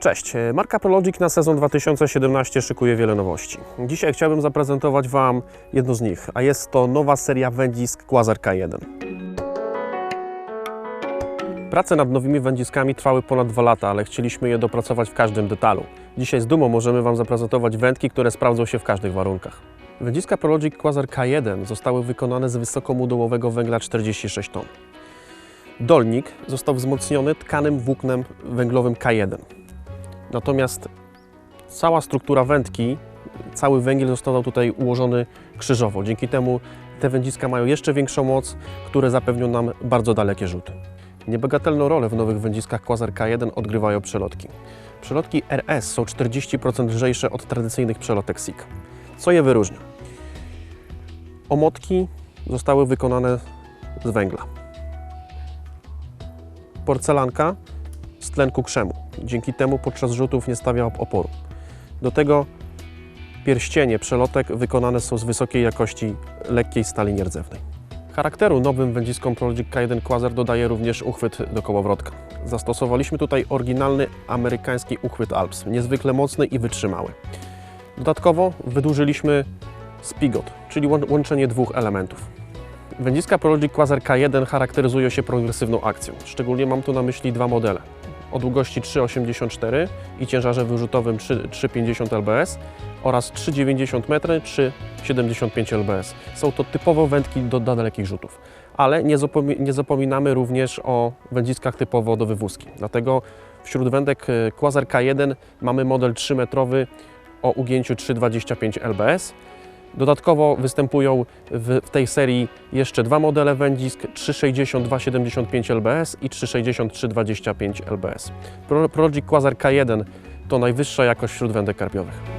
Cześć, marka Prologic na sezon 2017 szykuje wiele nowości. Dzisiaj chciałbym zaprezentować Wam jedno z nich, a jest to nowa seria wędzisk Quasar K1. Prace nad nowymi wędziskami trwały ponad dwa lata, ale chcieliśmy je dopracować w każdym detalu. Dzisiaj z dumą możemy Wam zaprezentować wędki, które sprawdzą się w każdych warunkach. Wędziska Prologic Quasar K1 zostały wykonane z wysokomodułowego węgla 46 ton. Dolnik został wzmocniony tkanym włóknem węglowym K1. Natomiast cała struktura wędki, cały węgiel został tutaj ułożony krzyżowo. Dzięki temu te wędziska mają jeszcze większą moc, które zapewnią nam bardzo dalekie rzuty. Niebagatelną rolę w nowych wędziskach Quasar K1 odgrywają przelotki. Przelotki RS są 40% lżejsze od tradycyjnych przelotek SIG. Co je wyróżnia? Omotki zostały wykonane z węgla. Porcelanka z tlenku krzemu. Dzięki temu podczas rzutów nie stawia op- oporu. Do tego pierścienie przelotek wykonane są z wysokiej jakości lekkiej stali nierdzewnej. Charakteru nowym wędziskom Prologic K1 Quasar dodaje również uchwyt do kołowrotka. Zastosowaliśmy tutaj oryginalny amerykański uchwyt Alps, niezwykle mocny i wytrzymały. Dodatkowo wydłużyliśmy spigot, czyli łą- łączenie dwóch elementów. Wędziska Prologic Quasar K1 charakteryzują się progresywną akcją. Szczególnie mam tu na myśli dwa modele. O długości 3,84 i ciężarze wyrzutowym 3 3,50 lbs oraz 3,90 m, 3,75 lbs. Są to typowo wędki do, do dalekich rzutów. Ale nie, zapomi- nie zapominamy również o wędziskach typowo do wywózki. Dlatego wśród wędek e, Quasar K1 mamy model 3-metrowy o ugięciu 3,25 lbs. Dodatkowo występują w, tej serii jeszcze dwa modele wędzisk 360 275 lbs i 360 325 lbs. Pro- Prologic Quasar K1 to najwyższa jakość wśród wędek karpiowych.